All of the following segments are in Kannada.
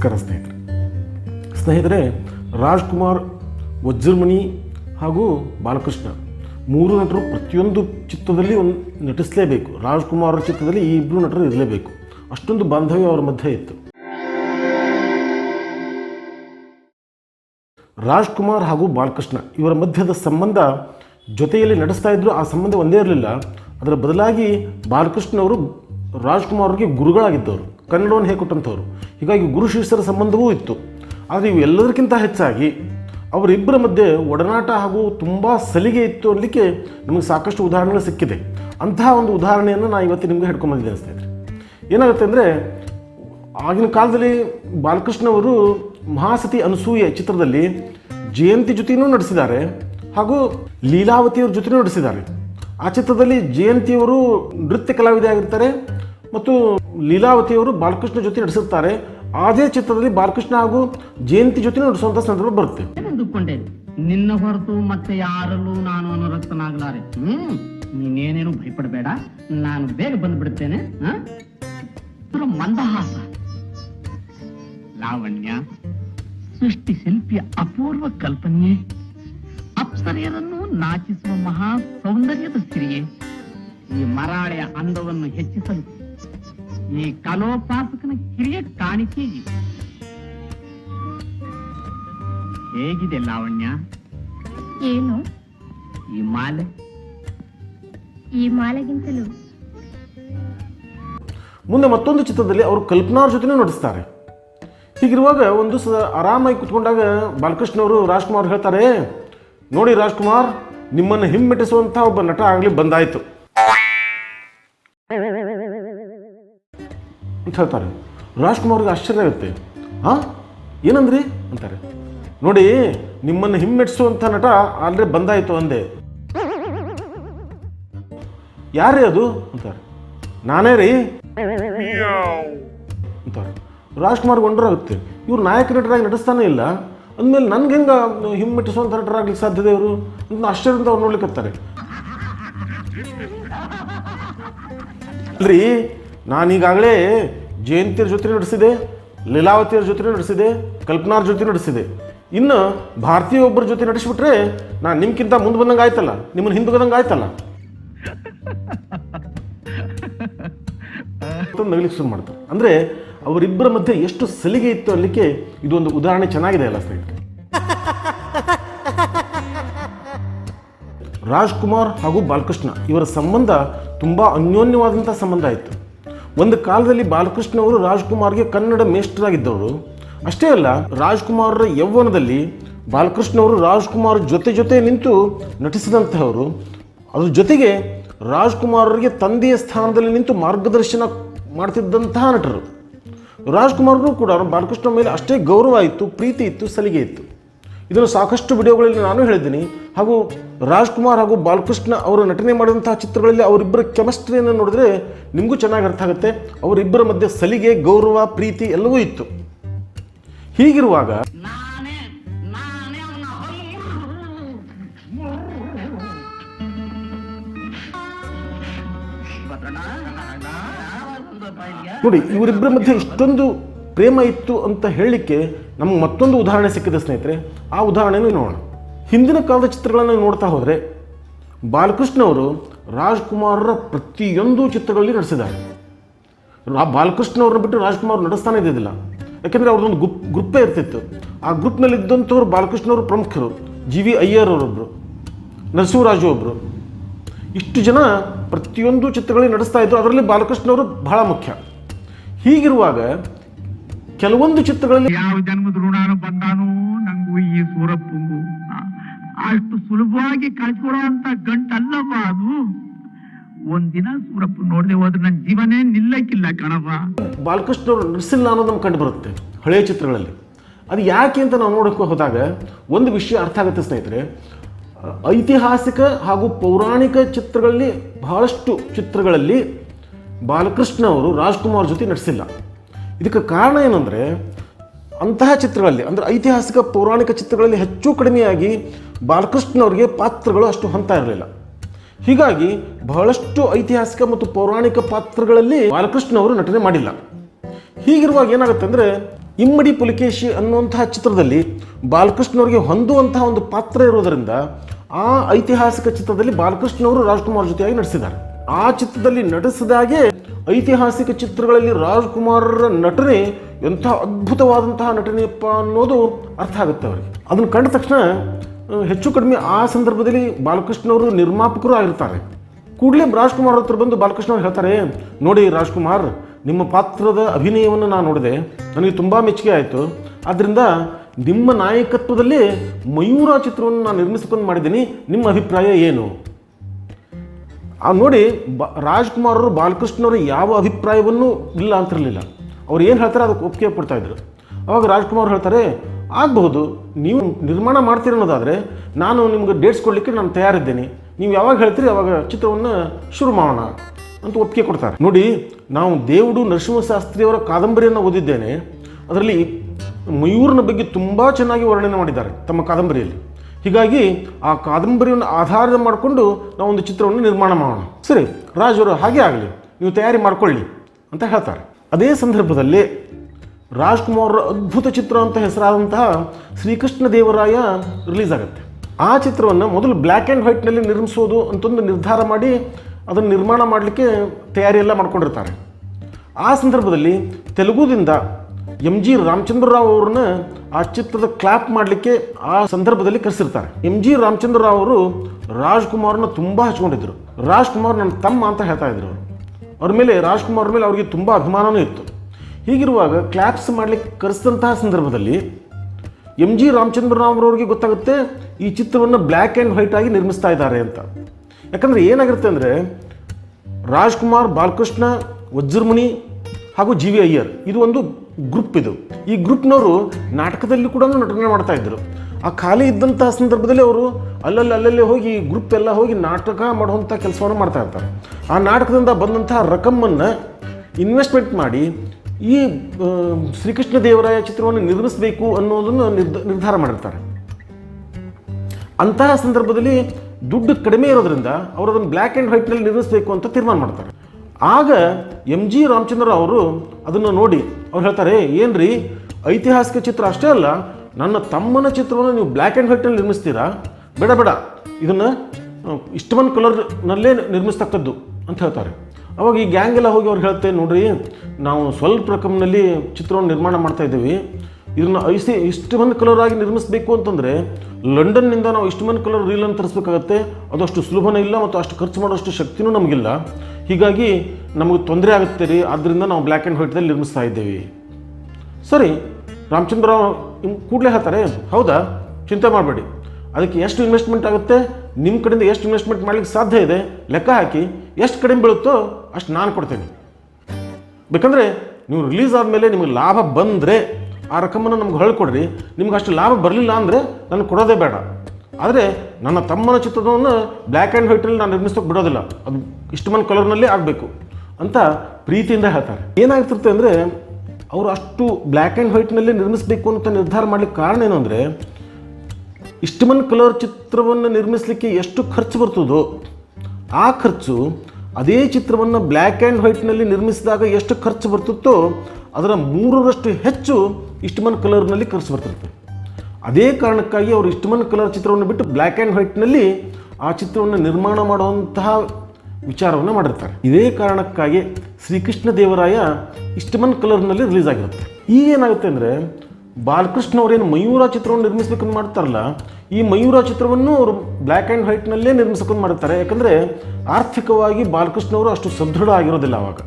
ನಮಸ್ಕಾರ ಸ್ನೇಹಿತರೆ. ಸ್ನೇಹಿತರೆ, ರಾಜ್ಕುಮಾರ್, ವಜ್ರಮಣಿ ಹಾಗೂ ಬಾಲಕೃಷ್ಣ ಮೂರು ನಟರು ಪ್ರತಿಯೊಂದು ಚಿತ್ರದಲ್ಲಿ ಒಂದು ನಟಿಸಲೇಬೇಕು. ರಾಜ್ಕುಮಾರ್ ಚಿತ್ರದಲ್ಲಿ ಈ ಇಬ್ಬರು ನಟರು ಇರಲೇಬೇಕು. ಅಷ್ಟೊಂದು ಬಾಂಧವ್ಯ ಅವರ ಮಧ್ಯೆ ಇತ್ತು. ರಾಜ್ಕುಮಾರ್ ಹಾಗೂ ಬಾಲಕೃಷ್ಣ ಇವರ ಮಧ್ಯದ ಸಂಬಂಧ ಜೊತೆಯಲ್ಲಿ ನಡೆಸ್ತಾ ಇದ್ರು, ಆ ಸಂಬಂಧ ಒಂದೇ ಇರಲಿಲ್ಲ. ಅದರ ಬದಲಾಗಿ ಬಾಲಕೃಷ್ಣ ಅವರು ರಾಜ್ಕುಮಾರ್ ಅವರಿಗೆ ಗುರುಗಳಾಗಿದ್ದವರು. ಕನ್ನಡವನ್ನು ಹೇಳಿಕೊಟ್ಟಂಥವ್ರು ಹೀಗಾಗಿ ಗುರು ಶಿಷ್ಯರ ಸಂಬಂಧವೂ ಇತ್ತು. ಆದರೆ ಇವೆಲ್ಲದಕ್ಕಿಂತ ಹೆಚ್ಚಾಗಿ ಅವರಿಬ್ಬರ ಮಧ್ಯೆ ಒಡನಾಟ ಹಾಗೂ ತುಂಬ ಸಲಿಗೆ ಇತ್ತು ಅನ್ನಲಿಕ್ಕೆ ನಮಗೆ ಸಾಕಷ್ಟು ಉದಾಹರಣೆಗಳು ಸಿಕ್ಕಿದೆ. ಅಂತಹ ಒಂದು ಉದಾಹರಣೆಯನ್ನು ನಾನು ಇವತ್ತು ನಿಮಗೆ ಹಿಡ್ಕೊಂಬಂದಿದ್ದೆ ಅನಿಸ್ತಾ ಇದ್ರಿ ಏನಾಗುತ್ತೆ ಅಂದರೆ, ಆಗಿನ ಕಾಲದಲ್ಲಿ ಬಾಲಕೃಷ್ಣವರು ಮಹಾಸತಿ ಅನಸೂಯೆ ಚಿತ್ರದಲ್ಲಿ ಜಯಂತಿ ಜೊತೆಯೂ ನಡೆಸಿದ್ದಾರೆ ಹಾಗೂ ಲೀಲಾವತಿಯವ್ರ ಜೊತೆಯೂ ನಡೆಸಿದ್ದಾರೆ. ಆ ಚಿತ್ರದಲ್ಲಿ ಜಯಂತಿಯವರು ನೃತ್ಯ ಕಲಾವಿದೆ ಆಗಿರ್ತಾರೆ ಮತ್ತು ಲೀಲಾವತಿಯವರು ಬಾಲಕೃಷ್ಣ ಜೊತೆ ನಡೆಸುತ್ತಾರೆ ಅದೇ ಚಿತ್ರದಲ್ಲಿ ಬಾಲಕೃಷ್ಣ ಹಾಗೂ ಜಯಂತಿ ಜೊತೆ ನಡೆಸುವಂತ ಸಂದರ್ಭ ಬರುತ್ತೆ. ನಿನ್ನ ಹೊರತು ಮತ್ತೆ ಯಾರಲ್ಲೂ ನಾನು ಅನುರಕ್ತನಾಗಲಾರೆ. ಹ್ಮ್, ನೀನೇನೇನು ಭಯಪಡಬೇಡ. ನಾನು ಬೇಗ ಬಂದ್ಬಿಡ್ತೇನೆ ಮಂದಹಾಸ. ಲಾವಣ್ಯ, ಸೃಷ್ಟಿ ಶಿಲ್ಪಿಯ ಅಪೂರ್ವ ಕಲ್ಪನೆಯೇ. ಅಪ್ಸರೆಯರನ್ನು ನಾಚಿಸುವ ಮಹಾ ಸೌಂದರ್ಯದ ಸ್ತ್ರೀಯೇ ಈ ಮರಾಳೆಯ ಅಂದವನ್ನು ಹೆಚ್ಚಿಸಲು ಈ ಕಲೋಪಾಸಕನ ಕಿರಿಯ ಕಾಣಿಕೆ. ಹೇಗಿದೆ ಲಾವಣ್ಯ? ಏನು? ಈ ಮಾಲೆ? ಈ ಮಾಲೆಗಿಂತಲೂ? ಮುಂದೆ ಮತ್ತೊಂದು ಚಿತ್ರದಲ್ಲಿ ಅವರು ಕಲ್ಪನಾರ್ ಜೊತೆನೂ ನಟಿಸ್ತಾರೆ. ಹೀಗಿರುವಾಗ ಒಂದು ಸ ಆರಾಮಾಗಿ ಕುತ್ಕೊಂಡಾಗ ಬಾಲಕೃಷ್ಣ ಅವರು ರಾಜ್ಕುಮಾರ್ ಹೇಳ್ತಾರೆ ನೋಡಿ ರಾಜ್ಕುಮಾರ್ ನಿಮ್ಮನ್ನು ಹಿಮ್ಮೆಟ್ಟಿಸುವಂಥ ಒಬ್ಬ ನಟ ಆಗಲಿ ಬಂದಾಯಿತು. ಅಂತ ಹೇಳ್ತಾರೆ. ರಾಜ್ಕುಮಾರ್ಗೆ ಆಶ್ಚರ್ಯ ಆಗುತ್ತೆ. ಹಾಂ ಏನಂದ್ರಿ? ಅಂತಾರೆ. ನೋಡಿ, ನಿಮ್ಮನ್ನು ಹಿಮ್ಮೆಟ್ಟಿಸುವಂಥ ನಟ ಆಲ್ರೆಡಿ ಬಂದಾಯಿತು ಅಂದೆ. ಯಾರೇ ಅದು? ಅಂತಾರೆ. ನಾನೇ ರೀ? ಅಂತಾರೆ. ರಾಜ್ಕುಮಾರ್ ಆಗುತ್ತೆ. ಇವ್ರು ನಾಯಕ ನಟರಾಗಿ ನಟಿಸ್ತಾನೆ ಇಲ್ಲ. ಅಂದಮೇಲೆ ನನ್ಗೆ ಹೆಂಗೆ ಹಿಮ್ಮೆಟ್ಟಿಸುವಂಥ ನಟರಾಗ್ಲಿಕ್ಕೆ ಸಾಧ್ಯತೆ ಇವರು? ಅಂತ ಆಶ್ಚರ್ಯದಿಂದ ಅವ್ರು ನೋಡ್ಲಿಕ್ಕೆ ಅಲ್ರಿ, ನಾನೀಗಾಗಲೇ ಜಯಂತಿಯರ ಜೊತೆ ನಡೆಸಿದೆ, ಲೀಲಾವತಿಯರ ಜೊತೆ ನಡೆಸಿದೆ, ಕಲ್ಪನಾರ ಜೊತೆ ನಡೆಸಿದೆ. ಇನ್ನು ಭಾರತೀಯ ಒಬ್ಬರ ಜೊತೆ ನಡೆಸಿಬಿಟ್ರೆ ನಾನು ನಿಮ್ಗಿಂತ ಮುಂದೆ ಬಂದಂಗೆ ಆಯ್ತಲ್ಲ ನಿಮ್ಮನ್ನು ಹಿಂದೆ ಆಯ್ತಲ್ಲ? ನಗಲಿಕ್ಕೆ ಶುರು ಮಾಡ್ತಾರೆ. ಅಂದರೆ ಅವರಿಬ್ಬರ ಮಧ್ಯೆ ಎಷ್ಟು ಸಲಿಗೆ ಇತ್ತು ಅನ್ನಲಿಕ್ಕೆ ಇದೊಂದು ಉದಾಹರಣೆ ಚೆನ್ನಾಗಿದೆ ಅಲ್ಲ ಸ್ನೇಹಿತರೆ. ರಾಜ್ಕುಮಾರ್ ಹಾಗೂ ಬಾಲಕೃಷ್ಣ ಇವರ ಸಂಬಂಧ ತುಂಬ ಅನ್ಯೋನ್ಯವಾದಂಥ ಸಂಬಂಧ ಇತ್ತು ಒಂದು ಕಾಲದಲ್ಲಿ ಬಾಲಕೃಷ್ಣ ಅವರು ರಾಜ್ಕುಮಾರ್ಗೆ ಕನ್ನಡ ಮೇಷ್ಟ್ರಾಗಿದ್ದವರು ಅಷ್ಟೇ ಅಲ್ಲ, ರಾಜ್ಕುಮಾರರ ಯೌವನದಲ್ಲಿ ಬಾಲಕೃಷ್ಣ ಅವರು ರಾಜ್ಕುಮಾರ್ ಜೊತೆ ಜೊತೆ ನಿಂತು ನಟಿಸಿದಂಥವರು ಅದ್ರ ಜೊತೆಗೆ ರಾಜ್ಕುಮಾರರಿಗೆ ತಂದೆಯ ಸ್ಥಾನದಲ್ಲಿ ನಿಂತು ಮಾರ್ಗದರ್ಶನ ಮಾಡ್ತಿದ್ದಂತಹ ನಟರು. ರಾಜ್ಕುಮಾರ್ಗೂ ಕೂಡ ಬಾಲಕೃಷ್ಣ ಮೇಲೆ ಅಷ್ಟೇ ಗೌರವ ಇತ್ತು, ಪ್ರೀತಿ ಇತ್ತು, ಸಲಿಗೆ ಇತ್ತು. ಇದನ್ನು ಸಾಕಷ್ಟು ವಿಡಿಯೋಗಳಲ್ಲಿ ನಾನು ಹೇಳಿದ್ದೀನಿ ಹಾಗೂ ರಾಜ್ಕುಮಾರ್ ಹಾಗೂ ಬಾಲಕೃಷ್ಣ ಅವರು ನಟನೆ ಮಾಡಿದಂತಹ ಚಿತ್ರಗಳಲ್ಲಿ ಅವರಿಬ್ಬರ ಕೆಮಿಸ್ಟ್ರಿಯನ್ನು ನೋಡಿದ್ರೆ ನಿಮಗೂ ಚೆನ್ನಾಗಿ ಅರ್ಥ ಆಗುತ್ತೆ ಅವರಿಬ್ಬರ ಮಧ್ಯೆ ಸಲಿಗೆ ಗೌರವ ಪ್ರೀತಿ ಎಲ್ಲವೂ ಇತ್ತು ಹೀಗಿರುವಾಗ ನೋಡಿ ಇವರಿಬ್ಬರ ಮಧ್ಯೆ ಇಷ್ಟೊಂದು ಪ್ರೇಮ ಇತ್ತು ಅಂತ ಹೇಳಲಿಕ್ಕೆ ನಮ್ಗೆ ಮತ್ತೊಂದು ಉದಾಹರಣೆ ಸಿಕ್ಕಿದೆ ಸ್ನೇಹಿತರೆ. ಆ ಉದಾಹರಣೆನೂ ನೋಡೋಣ. ಹಿಂದಿನ ಕಾಲದ ಚಿತ್ರಗಳನ್ನು ನೋಡ್ತಾ ಹೋದರೆ ಬಾಲಕೃಷ್ಣ ಅವರು ರಾಜ್ಕುಮಾರರ ಪ್ರತಿಯೊಂದು ಚಿತ್ರಗಳಲ್ಲಿ ನಡೆಸಿದ್ದಾರೆ. ಬಾಲಕೃಷ್ಣ ಅವ್ರನ್ನ ಬಿಟ್ಟು ರಾಜ್ಕುಮಾರ್ ನಡೆಸ್ತಾನೆ ಇದ್ದಿದ್ದಿಲ್ಲ. ಯಾಕೆಂದರೆ ಅವ್ರದ್ದೊಂದು ಗುಪ್ ಗ್ರೂಪೇ ಇರ್ತಿತ್ತು. ಆ ಗ್ರೂಪ್ನಲ್ಲಿ ಇದ್ದಂಥವ್ರು ಬಾಲಕೃಷ್ಣ ಅವರು ಪ್ರಮುಖರು, ಜಿ ವಿ ಅಯ್ಯರ್ ಅವರೊಬ್ಬರು ನರಸಿಂಹರಾಜು ಒಬ್ಬರು ಇಷ್ಟು ಜನ ಪ್ರತಿಯೊಂದು ಚಿತ್ರಗಳಲ್ಲಿ ನಡೆಸ್ತಾ ಇದ್ರು. ಅದರಲ್ಲಿ ಬಾಲಕೃಷ್ಣ ಅವರು ಬಹಳ ಮುಖ್ಯ. ಹೀಗಿರುವಾಗ ಕೆಲವೊಂದು ಚಿತ್ರಗಳಲ್ಲಿ ಯಾವ ಜನ್ಮದ ಋಣಾನು ಬಂದಾನು ನಂಗೂ ಈ ಸೂರಪ್ಪಂಗು ಅಷ್ಟು ಸುಲಭವಾಗಿ ಕಳ್ಕೊಡೋ ಅಂತ ಗಂಟಲ್ಲಪ್ಪ ಅದು. ಒಂದಿನ ಸೂರಪ್ಪ ನೋಡದೆ ಹೋದ್ರೆ ನನ್ನ ಜೀವನೇ ನಿಲ್ಲಕ್ಕಿಲ್ಲ ಕಣಪ್ಪ. ಬಾಲಕೃಷ್ಣ ಅವರು ನಟಿಸಿಲ್ಲ ಅನ್ನೋದು ನಮ್ಗೆ ಕಂಡು ಬರುತ್ತೆ ಹಳೆಯ ಚಿತ್ರಗಳಲ್ಲಿ. ಅದು ಯಾಕೆ ಅಂತ ನಾವು ನೋಡೋಕೆ ಹೋದಾಗ ಒಂದು ವಿಷಯ ಅರ್ಥ ಆಗುತ್ತೆ ಸ್ನೇಹಿತರೆ. ಐತಿಹಾಸಿಕ ಹಾಗೂ ಪೌರಾಣಿಕ ಚಿತ್ರಗಳಲ್ಲಿ ಬಹಳಷ್ಟು ಚಿತ್ರಗಳಲ್ಲಿ ಬಾಲಕೃಷ್ಣ ಅವರು ರಾಜ್ಕುಮಾರ್ ಜೊತೆ ನಟಿಸಿಲ್ಲ. ಇದಕ್ಕೆ ಕಾರಣ ಏನಂದರೆ ಅಂತಹ ಚಿತ್ರಗಳಲ್ಲಿ, ಅಂದರೆ ಐತಿಹಾಸಿಕ ಪೌರಾಣಿಕ ಚಿತ್ರಗಳಲ್ಲಿ ಹೆಚ್ಚು ಕಡಿಮೆಯಾಗಿ ಬಾಲಕೃಷ್ಣನವರಿಗೆ ಪಾತ್ರಗಳು ಅಷ್ಟು ಹಂತ ಇರಲಿಲ್ಲ. ಹೀಗಾಗಿ ಬಹಳಷ್ಟು ಐತಿಹಾಸಿಕ ಮತ್ತು ಪೌರಾಣಿಕ ಪಾತ್ರಗಳಲ್ಲಿ ಬಾಲಕೃಷ್ಣನವರು ನಟನೆ ಮಾಡಿಲ್ಲ. ಹೀಗಿರುವಾಗ ಏನಾಗುತ್ತೆ ಅಂದರೆ, ಇಮ್ಮಡಿ ಪುಲಿಕೇಶಿ ಅನ್ನುವಂತಹ ಚಿತ್ರದಲ್ಲಿ ಬಾಲಕೃಷ್ಣವ್ರಿಗೆ ಹೊಂದುವಂತಹ ಒಂದು ಪಾತ್ರ ಇರೋದರಿಂದ ಆ ಐತಿಹಾಸಿಕ ಚಿತ್ರದಲ್ಲಿ ಬಾಲಕೃಷ್ಣವರು ರಾಜ್ಕುಮಾರ್ ಜೊತೆಯಾಗಿ ನಟಿಸಿದ್ದಾರೆ. ಆ ಚಿತ್ರದಲ್ಲಿ ನಟಿಸಿದಾಗೆ ಐತಿಹಾಸಿಕ ಚಿತ್ರಗಳಲ್ಲಿ ರಾಜ್ಕುಮಾರರ ನಟನೆ ಎಂಥ ಅದ್ಭುತವಾದಂತಹ ನಟನೆಯಪ್ಪ ಅನ್ನೋದು ಅರ್ಥ ಆಗುತ್ತೆ ಅವರಿಗೆ. ಅದನ್ನು ಕಂಡ ತಕ್ಷಣ ಹೆಚ್ಚು ಕಡಿಮೆ ಆ ಸಂದರ್ಭದಲ್ಲಿ ಬಾಲಕೃಷ್ಣ ಅವರು ನಿರ್ಮಾಪಕರು ಆಗಿರ್ತಾರೆ. ಕೂಡಲೇ ರಾಜ್ಕುಮಾರ್ ಹತ್ರ ಬಂದು ಬಾಲಕೃಷ್ಣ ಅವ್ರು ಹೇಳ್ತಾರೆ, ನೋಡಿ ರಾಜ್ಕುಮಾರ್, ನಿಮ್ಮ ಪಾತ್ರದ ಅಭಿನಯವನ್ನು ನಾನು ನೋಡಿದೆ. ನನಗೆ ತುಂಬ ಮೆಚ್ಚುಗೆ ಆಯಿತು. ಆದ್ದರಿಂದ ನಿಮ್ಮ ನಾಯಕತ್ವದಲ್ಲಿ ಮಯೂರ ಚಿತ್ರವನ್ನು ನಾನು ನಿರ್ಮಿಸಿಕೊಂಡು ಮಾಡಿದ್ದೀನಿ. ನಿಮ್ಮ ಅಭಿಪ್ರಾಯ ಏನು? ಆ ನೋಡಿ ಬ ರಾಜ್ಕುಮಾರ್ ಅವರು ಬಾಲಕೃಷ್ಣವರು ಯಾವ ಅಭಿಪ್ರಾಯವನ್ನು ಇಲ್ಲ ಅಂತಿರಲಿಲ್ಲ. ಅವ್ರು ಏನು ಹೇಳ್ತಾರೆ ಅದಕ್ಕೆ ಒಪ್ಪಿಗೆ ಕೊಡ್ತಾ ಇದ್ರು. ಅವಾಗ ರಾಜ್ಕುಮಾರ್ ಹೇಳ್ತಾರೆ, ಆಗಬಹುದು, ನೀವು ನಿರ್ಮಾಣ ಮಾಡ್ತೀರಿ ಅನ್ನೋದಾದರೆ ನಾನು ನಿಮ್ಗೆ ಡೇಟ್ಸ್ ಕೊಡಲಿಕ್ಕೆ ನಾನು ತಯಾರಿದ್ದೇನೆ. ನೀವು ಯಾವಾಗ ಹೇಳ್ತೀರಿ ಅವಾಗ ಚಿತ್ರವನ್ನು ಶುರು ಮಾಡೋಣ ಅಂತ ಒಪ್ಪಿಗೆ ಕೊಡ್ತಾರೆ. ನೋಡಿ, ನಾವು ದೇವುಡು ನರಸಿಂಹಶಾಸ್ತ್ರಿಯವರ ಕಾದಂಬರಿಯನ್ನು ಓದಿದ್ದೇನೆ. ಅದರಲ್ಲಿ ಮಯೂರನ ಬಗ್ಗೆ ತುಂಬ ಚೆನ್ನಾಗಿ ವರ್ಣನೆ ಮಾಡಿದ್ದಾರೆ ತಮ್ಮ ಕಾದಂಬರಿಯಲ್ಲಿ. ಹೀಗಾಗಿ ಆ ಕಾದಂಬರಿಯನ್ನು ಆಧಾರ ಮಾಡಿಕೊಂಡು ನಾವು ಒಂದು ಚಿತ್ರವನ್ನು ನಿರ್ಮಾಣ ಮಾಡೋಣ. ಸರಿ, ರಾಜರು ಹಾಗೆ ಆಗಲಿ, ನೀವು ತಯಾರಿ ಮಾಡಿಕೊಳ್ಳಿ ಅಂತ ಹೇಳ್ತಾರೆ. ಅದೇ ಸಂದರ್ಭದಲ್ಲಿ ರಾಜ್ಕುಮಾರ್ ಅದ್ಭುತ ಚಿತ್ರ ಅಂತ ಹೆಸರಾದಂತಹ ಶ್ರೀಕೃಷ್ಣ ದೇವರಾಯ ರಿಲೀಸ್ ಆಗುತ್ತೆ. ಆ ಚಿತ್ರವನ್ನು ಮೊದಲು ಬ್ಲ್ಯಾಕ್ ಆ್ಯಂಡ್ ವೈಟ್ನಲ್ಲಿ ನಿರ್ಮಿಸೋದು ಅಂತಂದು ನಿರ್ಧಾರ ಮಾಡಿ ಅದನ್ನು ನಿರ್ಮಾಣ ಮಾಡಲಿಕ್ಕೆ ತಯಾರಿಯೆಲ್ಲ ಮಾಡ್ಕೊಂಡಿರ್ತಾರೆ. ಆ ಸಂದರ್ಭದಲ್ಲಿ ತೆಲುಗುದಿಂದ ಎಂ ಜಿ ರಾಮಚಂದ್ರ ರಾವ್ ಅವ್ರನ್ನ ಆ ಚಿತ್ರದ ಕ್ಲಾಪ್ ಮಾಡಲಿಕ್ಕೆ ಆ ಸಂದರ್ಭದಲ್ಲಿ ಕರೆಸಿರ್ತಾರೆ. ಎಂ ಜಿ ರಾಮಚಂದ್ರ ರಾವ್ ಅವರು ರಾಜ್ಕುಮಾರ್ನ ತುಂಬ ಹಚ್ಕೊಂಡಿದ್ರು. ರಾಜ್ಕುಮಾರ್ ನನ್ನ ತಮ್ಮ ಅಂತ ಹೇಳ್ತಾ ಇದ್ರು ಅವರು. ಅವ್ರ ಮೇಲೆ, ರಾಜ್ಕುಮಾರ್ ಮೇಲೆ ಅವರಿಗೆ ತುಂಬ ಅಭಿಮಾನವೂ ಇತ್ತು. ಹೀಗಿರುವಾಗ ಕ್ಲಾಪ್ಸ್ ಮಾಡಲಿಕ್ಕೆ ಕರೆಸಿದಂತಹ ಸಂದರ್ಭದಲ್ಲಿ ಎಂ ಜಿ ರಾಮಚಂದ್ರ ರಾವ್ರವ್ರಿಗೆ ಗೊತ್ತಾಗುತ್ತೆ ಈ ಚಿತ್ರವನ್ನು ಬ್ಲ್ಯಾಕ್ ಆ್ಯಂಡ್ ವೈಟ್ ಆಗಿ ನಿರ್ಮಿಸ್ತಾ ಇದ್ದಾರೆ ಅಂತ. ಯಾಕಂದರೆ ಏನಾಗಿರುತ್ತೆ ಅಂದರೆ ರಾಜ್ಕುಮಾರ್ ಬಾಲಕೃಷ್ಣ, ವಜ್ರಮುನಿ ಹಾಗೂ ಜಿ ವಿ ಅಯ್ಯರ್, ಇದು ಒಂದು ಗ್ರೂಪ್ ಇದು. ಈ ಗ್ರೂಪ್ನವರು ನಾಟಕದಲ್ಲಿ ಕೂಡ ನಟನೆ ಮಾಡ್ತಾ ಇದ್ದರು ಆ ಖಾಲಿ ಇದ್ದಂಥ ಸಂದರ್ಭದಲ್ಲಿ ಅವರು ಅಲ್ಲಲ್ಲಿ ಅಲ್ಲಲ್ಲಿ ಹೋಗಿ ಗ್ರೂಪ್ ಎಲ್ಲ ಹೋಗಿ ನಾಟಕ ಮಾಡುವಂಥ ಕೆಲಸವನ್ನು ಮಾಡ್ತಾ ಇರ್ತಾರೆ. ಆ ನಾಟಕದಿಂದ ಬಂದಂತಹ ರಕಮನ್ನು ಇನ್ವೆಸ್ಟ್ಮೆಂಟ್ ಮಾಡಿ ಈ ಶ್ರೀಕೃಷ್ಣ ದೇವರಾಯ ಚಿತ್ರವನ್ನು ನಿರ್ಮಿಸಬೇಕು ಅನ್ನೋದನ್ನು ನಿರ್ಧ, ನಿರ್ಧಾರ ಮಾಡಿರ್ತಾರೆ. ಅಂತಹ ಸಂದರ್ಭದಲ್ಲಿ ದುಡ್ಡು ಕಡಿಮೆ ಇರೋದ್ರಿಂದ ಅವರು ಅದನ್ನು ಬ್ಲ್ಯಾಕ್ ಆ್ಯಂಡ್ ವೈಟ್ನಲ್ಲಿ ನಿರ್ಮಿಸಬೇಕು ಅಂತ ತೀರ್ಮಾನ ಮಾಡ್ತಾರೆ. ಆಗ ಎಂ ಜಿ ರಾಮಚಂದ್ರ ಅವರು ಅದನ್ನು ನೋಡಿ ಅವ್ರು ಹೇಳ್ತಾರೆ ಏನ್ರಿ? ಐತಿಹಾಸಿಕ ಚಿತ್ರ ಅಷ್ಟೇ ಅಲ್ಲ, ನನ್ನ ತಮ್ಮನ ಚಿತ್ರವನ್ನು ನೀವು ಬ್ಲ್ಯಾಕ್ ಆ್ಯಂಡ್ ವೈಟಲ್ಲಿ ನಿರ್ಮಿಸ್ತೀರಾ? ಬೇಡ ಬೇಡ. ಇದನ್ನು ಇಷ್ಟವನ್ ಕಲರ್ನಲ್ಲೇ ನಿರ್ಮಿಸ್ತಕ್ಕದ್ದು, ಅಂತ ಹೇಳ್ತಾರೆ. ಅವಾಗ ಈ ಗ್ಯಾಂಗ್ ಎಲ್ಲ ಹೋಗಿ ಅವ್ರು ಹೇಳ್ತೇವೆ ನೋಡ್ರಿ, ನಾವು ಸ್ವಲ್ಪ ರಕಮ್ನಲ್ಲಿ ಚಿತ್ರವನ್ನು ನಿರ್ಮಾಣ ಮಾಡ್ತಾ ಇದ್ದೀವಿ. ಇದನ್ನ ಐಸಿ ಇಷ್ಟಮನ್ ಕಲರ್ ಆಗಿ ನಿರ್ಮಿಸಬೇಕು ಅಂತಂದರೆ ಲಂಡನ್ನಿಂದ ನಾವು ಇಷ್ಟಮನ್ ಕಲರ್ ರೀಲನ್ನು ತರಿಸ್ಬೇಕಾಗತ್ತೆ. ಅದು ಅಷ್ಟು ಸುಲಭನೇ ಇಲ್ಲ ಮತ್ತು ಅಷ್ಟು ಖರ್ಚು ಮಾಡೋಷ್ಟು ಶಕ್ತಿನೂ ನಮಗಿಲ್ಲ. ಹೀಗಾಗಿ ನಮಗೆ ತೊಂದರೆ ಆಗುತ್ತೆ ರೀ. ಆದ್ದರಿಂದ ನಾವು ಬ್ಲ್ಯಾಕ್ ಆ್ಯಂಡ್ ವೈಟ್ದಲ್ಲಿ ನಿರ್ಮಿಸ್ತಾ ಇದ್ದೀವಿ. ಸರಿ, ರಾಮಚಂದ್ರ ಕೂಡಲೇ ಹಾಕ್ತಾರೆ ಹೌದಾ? ಚಿಂತೆ ಮಾಡಬೇಡಿ. ಅದಕ್ಕೆ ಎಷ್ಟು ಇನ್ವೆಸ್ಟ್ಮೆಂಟ್ ಆಗುತ್ತೆ? ನಿಮ್ಮ ಕಡೆಯಿಂದ ಎಷ್ಟು ಇನ್ವೆಸ್ಟ್ಮೆಂಟ್ ಮಾಡಲಿಕ್ಕೆ ಸಾಧ್ಯ ಇದೆ? ಲೆಕ್ಕ ಹಾಕಿ. ಎಷ್ಟು ಕಡಿಮೆ ಬೀಳುತ್ತೋ ಅಷ್ಟು ನಾನು ಕೊಡ್ತೇನೆ. ಬೇಕಂದರೆ ನೀವು ರಿಲೀಸ್ ಆದಮೇಲೆ ನಿಮಗೆ ಲಾಭ ಬಂದರೆ ಆ ರಕಮನ್ನು ನಮ್ಗೆ ಹೇಳ್ಕೊಡ್ರಿ ನಿಮ್ಗೆ ಅಷ್ಟು ಲಾಭ ಬರಲಿಲ್ಲ ಅಂದರೆ ನನಗೆ ಕೊಡೋದೇ ಬೇಡ. ಆದರೆ ನನ್ನ ತಮ್ಮನ ಚಿತ್ರವನ್ನು ಬ್ಲ್ಯಾಕ್ ಆ್ಯಂಡ್ ವೈಟಲ್ಲಿ ನಾನು ನಿರ್ಮಿಸೋಕೆ ಬಿಡೋದಿಲ್ಲ. ಅದು ಇಷ್ಟಮನ್ ಕಲರ್ನಲ್ಲಿ ಆಗಬೇಕು ಅಂತ ಪ್ರೀತಿಯಿಂದ ಹೇಳ್ತಾರೆ. ಏನಾಗ್ತಿರುತ್ತೆ ಅಂದರೆ ಅವರು ಅಷ್ಟು ಬ್ಲ್ಯಾಕ್ ಆ್ಯಂಡ್ ವೈಟ್ನಲ್ಲಿ ನಿರ್ಮಿಸಬೇಕು ಅಂತ ನಿರ್ಧಾರ ಮಾಡಲಿಕ್ಕೆ ಕಾರಣ ಏನು ಅಂದರೆ ಇಷ್ಟಮನ್ ಕಲರ್ ಚಿತ್ರವನ್ನು ನಿರ್ಮಿಸಲಿಕ್ಕೆ ಎಷ್ಟು ಖರ್ಚು ಬರ್ತದೋ ಆ ಖರ್ಚು ಅದೇ ಚಿತ್ರವನ್ನು ಬ್ಲ್ಯಾಕ್ ಆ್ಯಂಡ್ ವೈಟ್ನಲ್ಲಿ ನಿರ್ಮಿಸಿದಾಗ ಎಷ್ಟು ಖರ್ಚು ಬರ್ತಿತ್ತೋ ಅದರ ಮೂರರಷ್ಟು ಹೆಚ್ಚು ಇಷ್ಟಮನ್ ಕಲರ್ನಲ್ಲಿ ಕರೆಸಿ ಬರ್ತಿರುತ್ತೆ. ಅದೇ ಕಾರಣಕ್ಕಾಗಿ ಅವರು ಇಷ್ಟಮನ್ ಕಲರ್ ಚಿತ್ರವನ್ನು ಬಿಟ್ಟು ಬ್ಲ್ಯಾಕ್ ಆ್ಯಂಡ್ ವೈಟ್ನಲ್ಲಿ ಆ ಚಿತ್ರವನ್ನು ನಿರ್ಮಾಣ ಮಾಡುವಂತಹ ವಿಚಾರವನ್ನು ಮಾಡಿರ್ತಾರೆ. ಇದೇ ಕಾರಣಕ್ಕಾಗಿ ಶ್ರೀಕೃಷ್ಣ ದೇವರಾಯ ಇಷ್ಟಮನ್ ಕಲರ್ನಲ್ಲಿ ರಿಲೀಸ್ ಆಗಿರುತ್ತೆ. ಈಗ ಏನಾಗುತ್ತೆ ಅಂದರೆ ಬಾಲಕೃಷ್ಣ ಅವರೇನು ಮಯೂರ ಚಿತ್ರವನ್ನು ನಿರ್ಮಿಸ್ಬೇಕಂತ ಮಾಡ್ತಾರಲ್ಲ, ಈ ಮಯೂರ ಚಿತ್ರವನ್ನು ಅವರು ಬ್ಲ್ಯಾಕ್ ಆ್ಯಂಡ್ ವೈಟ್ನಲ್ಲೇ ನಿರ್ಮಿಸ್ಕೊಂಡು ಮಾಡ್ತಾರೆ. ಯಾಕಂದರೆ ಆರ್ಥಿಕವಾಗಿ ಬಾಲಕೃಷ್ಣ ಅವರು ಅಷ್ಟು ಸದೃಢ ಆಗಿರೋದಿಲ್ಲ ಆವಾಗ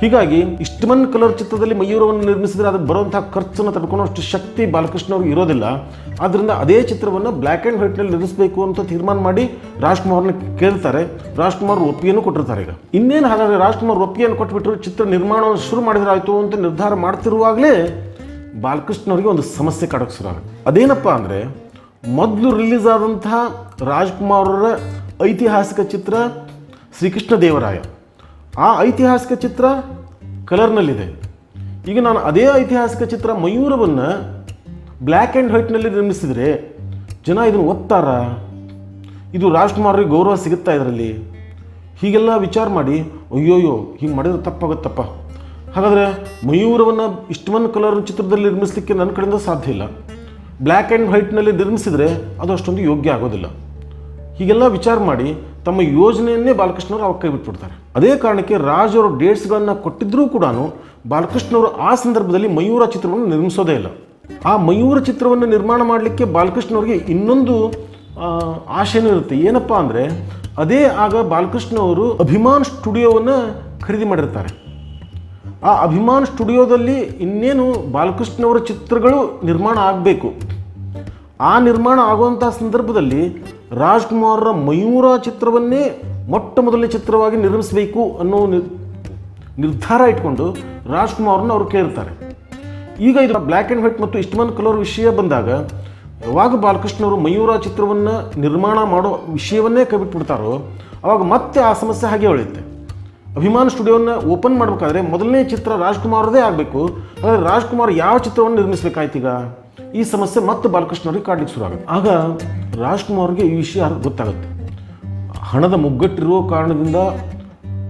ಹೀಗಾಗಿ ಇಷ್ಟಮನ್ ಕಲರ್ ಚಿತ್ರದಲ್ಲಿ ಮಯೂರವನ್ನು ನಿರ್ಮಿಸಿದರೆ ಅದು ಬರುವಂತಹ ಖರ್ಚನ್ನು ತಡ್ಕೊಳ್ಳೋ ಅಷ್ಟು ಶಕ್ತಿ ಬಾಲಕೃಷ್ಣ ಅವ್ರಿಗೆ ಇರೋದಿಲ್ಲ. ಆದ್ದರಿಂದ ಅದೇ ಚಿತ್ರವನ್ನು ಬ್ಲ್ಯಾಕ್ ಆ್ಯಂಡ್ ವೈಟ್ನಲ್ಲಿ ನಿರ್ಮಿಸಬೇಕು ಅಂತ ತೀರ್ಮಾನ ಮಾಡಿ ರಾಜ್ಕುಮಾರ್ನ ಕೇಳ್ತಾರೆ. ರಾಜ್ಕುಮಾರ್ ಒಪ್ಪಿಗೆಯನ್ನು ಕೊಟ್ಟಿರ್ತಾರೆ ಈಗ. ಇನ್ನೇನು ಹಾಗಾದರೆ ರಾಜ್ಕುಮಾರ್ ಒಪ್ಪಿಗೆಯನ್ನು ಕೊಟ್ಬಿಟ್ರು ಚಿತ್ರ ನಿರ್ಮಾಣವನ್ನು ಶುರು ಮಾಡಿದ್ರಾಯಿತು ಅಂತ ನಿರ್ಧಾರ ಮಾಡ್ತಿರುವಾಗಲೇ ಬಾಲಕೃಷ್ಣ ಅವರಿಗೆ ಒಂದು ಸಮಸ್ಯೆ ಕಾಡೋಕ್ಕೆ ಶುರು ಆಗುತ್ತೆ. ಅದೇನಪ್ಪ ಅಂದರೆ ಮೊದಲು ರಿಲೀಸ್ ಆದಂತಹ ರಾಜ್ಕುಮಾರ್ ಅವರ ಐತಿಹಾಸಿಕ ಚಿತ್ರ ಶ್ರೀಕೃಷ್ಣ ದೇವರಾಯ ಆ ಐತಿಹಾಸಿಕ ಚಿತ್ರ ಕಲರ್ನಲ್ಲಿದೆ. ಈಗ ನಾನು ಅದೇ ಐತಿಹಾಸಿಕ ಚಿತ್ರ ಮಯೂರವನ್ನು ಬ್ಲ್ಯಾಕ್ ಆ್ಯಂಡ್ ವೈಟ್ನಲ್ಲಿ ನಿರ್ಮಿಸಿದರೆ ಜನ ಇದನ್ನು ಒತ್ತಾರ ಇದು ರಾಜ್ಕುಮಾರ್ರಿಗೆ ಗೌರವ ಸಿಗುತ್ತಾ ಇದರಲ್ಲಿ? ಹೀಗೆಲ್ಲ ವಿಚಾರ ಮಾಡಿ, ಅಯ್ಯೋಯ್ಯೋ, ಹೀಗೆ ಮಾಡಿದ್ರೆ ತಪ್ಪಾಗುತ್ತಪ್ಪ. ಹಾಗಾದರೆ ಮಯೂರವನ್ನು ಇಷ್ಟವನ್ ಕಲರ್ ಚಿತ್ರದಲ್ಲಿ ನಿರ್ಮಿಸಲಿಕ್ಕೆ ನನ್ನ ಕಡೆಯಿಂದ ಸಾಧ್ಯ ಇಲ್ಲ. ಬ್ಲ್ಯಾಕ್ ಆ್ಯಂಡ್ ವೈಟ್ನಲ್ಲಿ ನಿರ್ಮಿಸಿದರೆ ಅದು ಅಷ್ಟೊಂದು ಯೋಗ್ಯ ಆಗೋದಿಲ್ಲ. ಹೀಗೆಲ್ಲ ವಿಚಾರ ಮಾಡಿ ತಮ್ಮ ಯೋಜನೆಯನ್ನೇ ಬಾಲಕೃಷ್ಣರು ಅವಾಗ ಕೈ ಬಿಟ್ಬಿಡ್ತಾರೆ. ಅದೇ ಕಾರಣಕ್ಕೆ ರಾಜ್ ಅವರು ಡೇಟ್ಸ್ಗಳನ್ನು ಕೊಟ್ಟಿದ್ದರೂ ಕೂಡ ಬಾಲಕೃಷ್ಣವರು ಆ ಸಂದರ್ಭದಲ್ಲಿ ಮಯೂರ ಚಿತ್ರವನ್ನು ನಿರ್ಮಿಸೋದೇ ಇಲ್ಲ. ಆ ಮಯೂರ ಚಿತ್ರವನ್ನು ನಿರ್ಮಾಣ ಮಾಡಲಿಕ್ಕೆ ಬಾಲಕೃಷ್ಣವ್ರಿಗೆ ಇನ್ನೊಂದು ಆಶೆನೂ ಇರುತ್ತೆ. ಏನಪ್ಪ ಅಂದರೆ, ಅದೇ ಆಗ ಬಾಲಕೃಷ್ಣ ಅವರು ಅಭಿಮಾನ್ ಸ್ಟುಡಿಯೋವನ್ನು ಖರೀದಿ ಮಾಡಿರ್ತಾರೆ. ಆ ಅಭಿಮಾನ್ ಸ್ಟುಡಿಯೋದಲ್ಲಿ ಇನ್ನೇನು ಬಾಲಕೃಷ್ಣವರ ಚಿತ್ರಗಳು ನಿರ್ಮಾಣ ಆಗಬೇಕು. ಆ ನಿರ್ಮಾಣ ಆಗುವಂಥ ಸಂದರ್ಭದಲ್ಲಿ ರಾಜ್ಕುಮಾರರ ಮಯೂರ ಚಿತ್ರವನ್ನೇ ಮೊಟ್ಟ ಮೊದಲನೇ ಚಿತ್ರವಾಗಿ ನಿರ್ಮಿಸಬೇಕು ಅನ್ನೋ ನಿರ್- ನಿರ್ಧಾರ ಇಟ್ಕೊಂಡು ರಾಜ್ಕುಮಾರ್ನ ಅವರು ಕೇಳ್ತಾರೆ. ಈಗ ಇದು ಬ್ಲ್ಯಾಕ್ ಆ್ಯಂಡ್ ವೈಟ್ ಮತ್ತು ಇಷ್ಟಮನ್ ಕಲರ್ ವಿಷಯ ಬಂದಾಗ, ಯಾವಾಗ ಬಾಲಕೃಷ್ಣವರು ಮಯೂರ ಚಿತ್ರವನ್ನು ನಿರ್ಮಾಣ ಮಾಡೋ ವಿಷಯವನ್ನೇ ಕೈಬಿಟ್ಬಿಡ್ತಾರೋ, ಅವಾಗ ಮತ್ತೆ ಆ ಸಮಸ್ಯೆ ಹಾಗೆ ಉಳಿಯುತ್ತೆ ಅಭಿಮಾನ ಸ್ಟುಡಿಯೋನ ಓಪನ್ ಮಾಡಬೇಕಾದ್ರೆ ಮೊದಲನೇ ಚಿತ್ರ ರಾಜ್ಕುಮಾರದೇ ಆಗಬೇಕು ಆದರೆ ರಾಜ್ಕುಮಾರ್ ಯಾವ ಚಿತ್ರವನ್ನು ನಿರ್ಮಿಸಬೇಕಾಯ್ತು ಈಗ? ಈ ಸಮಸ್ಯೆ ಮತ್ತೆ ಬಾಲಕೃಷ್ಣವ್ರಿಗೆ ಕಾಡ್ಲಿಕ್ಕೆ ಶುರು ಆಗುತ್ತೆ. ಆಗ ರಾಜ್ಕುಮಾರ್ಗೆ ಈ ವಿಷಯ ಗೊತ್ತಾಗುತ್ತೆ. ಹಣದ ಮುಗ್ಗಟ್ಟಿರುವ ಕಾರಣದಿಂದ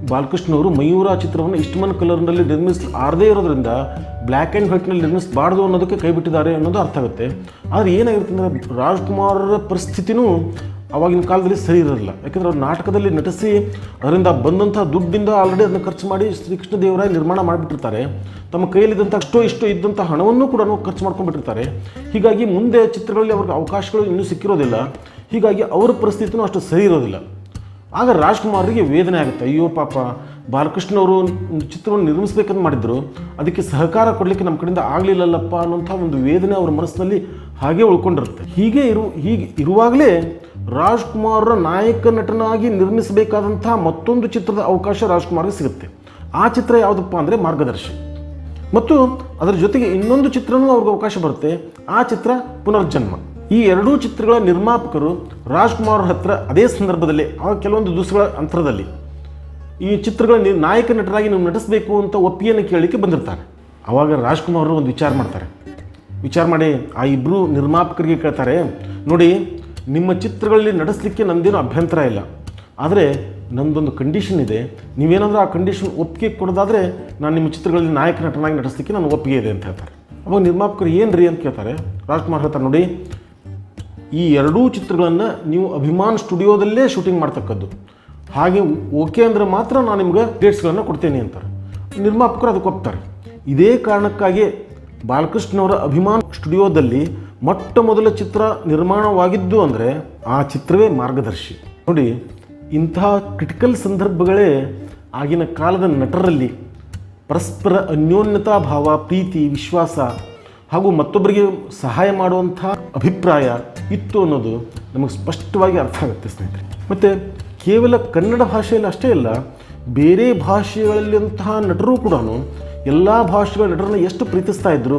ಬಾಲಕೃಷ್ಣವರು ಮಯೂರ ಚಿತ್ರವನ್ನು ಇಷ್ಟಮನ್ ಕಲರ್ನಲ್ಲಿ ನಿರ್ಮಿಸಲಾರದೇ ಇರೋದ್ರಿಂದ ಬ್ಲ್ಯಾಕ್ ಆ್ಯಂಡ್ ವೈಟ್ನಲ್ಲಿ ನಿರ್ಮಿಸಬಾರ್ದು ಅನ್ನೋದಕ್ಕೆ ಕೈ ಬಿಟ್ಟಿದ್ದಾರೆ ಅನ್ನೋದು ಅರ್ಥ ಆಗುತ್ತೆ. ಆದರೆ ಏನಾಗಿರುತ್ತೆ ಅಂದರೆ ರಾಜ್ಕುಮಾರರ ಪರಿಸ್ಥಿತಿನೂ ಅವಾಗಿನ ಕಾಲದಲ್ಲಿ ಸರಿ ಇರಲಿಲ್ಲ. ಯಾಕೆಂದರೆ ಅವ್ರು ನಾಟಕದಲ್ಲಿ ನಟಿಸಿ ಅದರಿಂದ ಬಂದಂಥ ದುಡ್ಡಿಂದ ಆಲ್ರೆಡಿ ಅದನ್ನು ಖರ್ಚು ಮಾಡಿ ಶ್ರೀಕೃಷ್ಣ ದೇವರಾಯ ನಿರ್ಮಾಣ ಮಾಡಿಬಿಟ್ಟಿರ್ತಾರೆ. ತಮ್ಮ ಕೈಯಲ್ಲಿದ್ದಂಥ ಅಷ್ಟೋ ಇಷ್ಟೋ ಇದ್ದಂಥ ಹಣವನ್ನು ಕೂಡ ಖರ್ಚು ಮಾಡ್ಕೊಂಡ್ಬಿಟ್ಟಿರ್ತಾರೆ. ಹೀಗಾಗಿ ಮುಂದೆ ಚಿತ್ರಗಳಲ್ಲಿ ಅವ್ರಿಗೆ ಅವಕಾಶಗಳು ಇನ್ನೂ ಸಿಕ್ಕಿರೋದಿಲ್ಲ. ಹೀಗಾಗಿ ಅವರ ಪರಿಸ್ಥಿತಿನೂ ಅಷ್ಟು ಸರಿ ಇರೋದಿಲ್ಲ. ಆಗ ರಾಜ್ಕುಮಾರ್ಗೆ ವೇದನೆ ಆಗುತ್ತೆ. ಅಯ್ಯೋ ಪಾಪ ಬಾಲಕೃಷ್ಣ ಅವರು ಒಂದು ಚಿತ್ರವನ್ನು ನಿರ್ಮಿಸ್ಬೇಕಂತ ಮಾಡಿದ್ರು. ಅದಕ್ಕೆ ಸಹಕಾರ ಕೊಡಲಿಕ್ಕೆ ನಮ್ಮ ಕಡೆಯಿಂದ ಆಗಲಿಲ್ಲಲ್ಲಪ್ಪ ಅನ್ನೋಂಥ ಒಂದು ವೇದನೆ ಅವ್ರ ಮನಸ್ಸಿನಲ್ಲಿ ಹಾಗೆ ಉಳ್ಕೊಂಡಿರುತ್ತೆ. ಹೀಗೆ ಇರು, ಹೀಗೆ ಇರುವಾಗಲೇ ರಾಜ್ಕುಮಾರ್ರ ನಾಯಕ ನಟನಾಗಿ ನಿರ್ಮಿಸಬೇಕಾದಂಥ ಮತ್ತೊಂದು ಚಿತ್ರದ ಅವಕಾಶ ರಾಜ್ಕುಮಾರ್ಗೆ ಸಿಗುತ್ತೆ. ಆ ಚಿತ್ರ ಯಾವುದಪ್ಪ ಅಂದರೆ ಮಾರ್ಗದರ್ಶಿ. ಮತ್ತು ಅದರ ಜೊತೆಗೆ ಇನ್ನೊಂದು ಚಿತ್ರನೂ ಅವ್ರಿಗೆ ಅವಕಾಶ ಬರುತ್ತೆ. ಆ ಚಿತ್ರ ಪುನರ್ಜನ್ಮ. ಈ ಎರಡೂ ಚಿತ್ರಗಳ ನಿರ್ಮಾಪಕರು ರಾಜ್ಕುಮಾರ್ ಹತ್ರ ಅದೇ ಸಂದರ್ಭದಲ್ಲಿ, ಆ ಕೆಲವೊಂದು ದಿವಸಗಳ ಅಂತರದಲ್ಲಿ ಈ ಚಿತ್ರಗಳ ನಾಯಕ ನಟರಾಗಿ ನೀವು ನಟಿಸಬೇಕು ಅಂತ ಒಪ್ಪಿಗೆಯನ್ನು ಕೇಳಲಿಕ್ಕೆ ಬಂದಿರ್ತಾರೆ. ಆವಾಗ ರಾಜ್ಕುಮಾರ್ ಒಂದು ವಿಚಾರ ಮಾಡ್ತಾರೆ. ವಿಚಾರ ಮಾಡಿ ಆ ಇಬ್ಬರು ನಿರ್ಮಾಪಕರಿಗೆ ಕೇಳ್ತಾರೆ, ನೋಡಿ, ನಿಮ್ಮ ಚಿತ್ರಗಳಲ್ಲಿ ನಡೆಸಲಿಕ್ಕೆ ನಂದೇನು ಅಭ್ಯಂತರ ಇಲ್ಲ. ಆದರೆ ನಂದೊಂದು ಕಂಡೀಷನ್ ಇದೆ. ನೀವೇನಾದರೂ ಆ ಕಂಡೀಷನ್ ಒಪ್ಪಿಗೆ ಕೊಡೋದಾದರೆ ನಾನು ನಿಮ್ಮ ಚಿತ್ರಗಳಲ್ಲಿ ನಾಯಕ ನಟನಾಗಿ ನಟಿಸ್ಲಿಕ್ಕೆ ನಾನು ಒಪ್ಪಿಗೆ ಇದೆ ಅಂತ ಹೇಳ್ತಾರೆ. ಅವಾಗ ನಿರ್ಮಾಪಕರು ಏನು ರೀ ಅಂತ ಕೇಳ್ತಾರೆ. ರಾಜ್ಕುಮಾರ್ ಹೇಳ್ತಾರೆ, ನೋಡಿ ಈ ಎರಡೂ ಚಿತ್ರಗಳನ್ನು ನೀವು ಅಭಿಮಾನ್ ಸ್ಟುಡಿಯೋದಲ್ಲೇ ಶೂಟಿಂಗ್ ಮಾಡ್ತಕ್ಕದ್ದು. ಹಾಗೆ ಓಕೆ ಅಂದರೆ ಮಾತ್ರ ನಾನು ನಿಮ್ಗೆ ಡೇಟ್ಸ್ಗಳನ್ನು ಕೊಡ್ತೇನೆ ಅಂತಾರೆ. ನಿರ್ಮಾಪಕರು ಅದಕ್ಕೆ ಒಪ್ತಾರೆ. ಇದೇ ಕಾರಣಕ್ಕಾಗಿ ಬಾಲಕೃಷ್ಣವರ ಅಭಿಮಾನ್ ಸ್ಟುಡಿಯೋದಲ್ಲಿ ಮೊಟ್ಟ ಮೊದಲ ಚಿತ್ರ ನಿರ್ಮಾಣವಾಗಿದ್ದು ಅಂದರೆ ಆ ಚಿತ್ರವೇ ಮಾರ್ಗದರ್ಶಿ. ನೋಡಿ ಇಂಥ ಕ್ರಿಟಿಕಲ್ ಸಂದರ್ಭಗಳೇ ಆಗಿನ ಕಾಲದ ನಟರಲ್ಲಿ ಪರಸ್ಪರ ಅನ್ಯೋನ್ಯತಾ ಭಾವ, ಪ್ರೀತಿ, ವಿಶ್ವಾಸ ಹಾಗೂ ಮತ್ತೊಬ್ಬರಿಗೆ ಸಹಾಯ ಮಾಡುವಂಥ ಅಭಿಪ್ರಾಯ ಇತ್ತು ಅನ್ನೋದು ನಮಗೆ ಸ್ಪಷ್ಟವಾಗಿ ಅರ್ಥ ಆಗುತ್ತೆ, ಸ್ನೇಹಿತರೆ. ಮತ್ತು ಕೇವಲ ಕನ್ನಡ ಭಾಷೆಯಲ್ಲಿ ಅಷ್ಟೇ ಅಲ್ಲ, ಬೇರೆ ಭಾಷೆಗಳಲ್ಲಿಂತಹ ನಟರು ಕೂಡ ಎಲ್ಲ ಭಾಷೆಗಳ ನಟರನ್ನು ಎಷ್ಟು ಪ್ರೀತಿಸ್ತಾ ಇದ್ದರು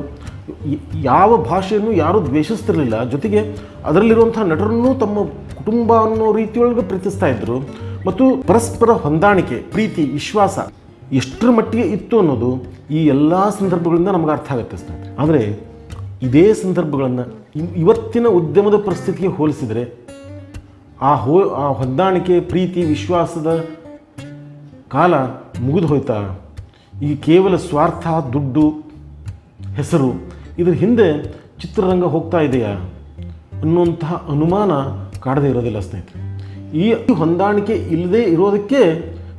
ಯಾವ ಭಾಷೆಯನ್ನು ಯಾರೂ ದ್ವೇಷಿಸ್ತಿರಲಿಲ್ಲ, ಜೊತೆಗೆ ಅದರಲ್ಲಿರುವಂಥ ನಟರನ್ನು ತಮ್ಮ ಕುಟುಂಬ ಅನ್ನೋ ರೀತಿಯೊಳಗೆ ಪ್ರೀತಿಸ್ತಾ ಇದ್ದರು ಮತ್ತು ಪರಸ್ಪರ ಹೊಂದಾಣಿಕೆ, ಪ್ರೀತಿ, ವಿಶ್ವಾಸ ಎಷ್ಟರ ಮಟ್ಟಿಗೆ ಇತ್ತು ಅನ್ನೋದು ಈ ಎಲ್ಲ ಸಂದರ್ಭಗಳಿಂದ ನಮಗೆ ಅರ್ಥ ಆಗುತ್ತೆ ಸ್ನೇಹಿತರೆ. ಆದರೆ ಇದೇ ಸಂದರ್ಭಗಳನ್ನು ಇವತ್ತಿನ ಉದ್ಯಮದ ಪರಿಸ್ಥಿತಿಗೆ ಹೋಲಿಸಿದರೆ ಆ ಹೋ ಆ ಹೊಂದಾಣಿಕೆ, ಪ್ರೀತಿ, ವಿಶ್ವಾಸದ ಕಾಲ ಮುಗಿದು ಹೋಯ್ತಾ, ಈ ಕೇವಲ ಸ್ವಾರ್ಥ, ದುಡ್ಡು, ಹೆಸರು ಇದ್ರ ಹಿಂದೆ ಚಿತ್ರರಂಗ ಹೋಗ್ತಾ ಇದೆಯಾ ಅನ್ನುವಂತಹ ಅನುಮಾನ ಕಾಡದೇ ಇರೋದಿಲ್ಲ ಸ್ನೇಹಿತರೆ. ಈ ಹೊಂದಾಣಿಕೆ ಇಲ್ಲದೆ ಇರೋದಕ್ಕೆ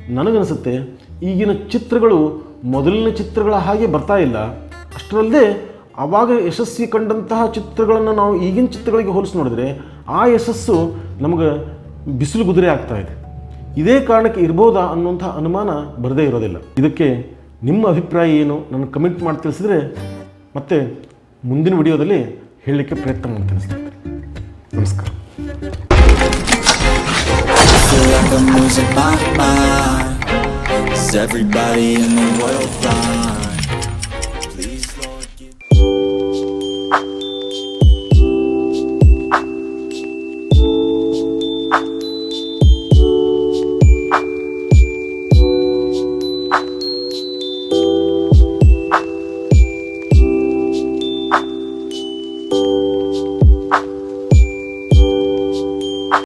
ನನಗನ್ನಿಸುತ್ತೆ ಈಗಿನ ಚಿತ್ರಗಳು ಮೊದಲಿನ ಚಿತ್ರಗಳ ಹಾಗೆ ಬರ್ತಾ ಇಲ್ಲ. ಅಷ್ಟರಲ್ಲದೆ ಆವಾಗ ಯಶಸ್ವಿ ಕಂಡಂತಹ ಚಿತ್ರಗಳನ್ನು ನಾವು ಈಗಿನ ಚಿತ್ರಗಳಿಗೆ ಹೋಲಿಸಿ ನೋಡಿದ್ರೆ ಆ ಯಶಸ್ಸು ನಮಗೆ ಬಿಸಿಲು ಕುದುರೆ ಆಗ್ತಾ ಇದೆ. ಇದೇ ಕಾರಣಕ್ಕೆ ಇರ್ಬೋದಾ ಅನ್ನುವಂಥ ಅನುಮಾನ ಬರದೇ ಇರೋದಿಲ್ಲ. ಇದಕ್ಕೆ ನಿಮ್ಮ ಅಭಿಪ್ರಾಯ ಏನು? ನನ್ನ ಕಮೆಂಟ್ ಮಾಡಿ ತಿಳಿಸಿದ್ರೆ ಮತ್ತೆ ಮುಂದಿನ ವಿಡಿಯೋದಲ್ಲಿ ಹೇಳಲಿಕ್ಕೆ ಪ್ರಯತ್ನ ಮಾಡ್ತೇನೆ ಸ್ನೇಹಿತರೆ ನಮಸ್ಕಾರ. Everybody in the world blind?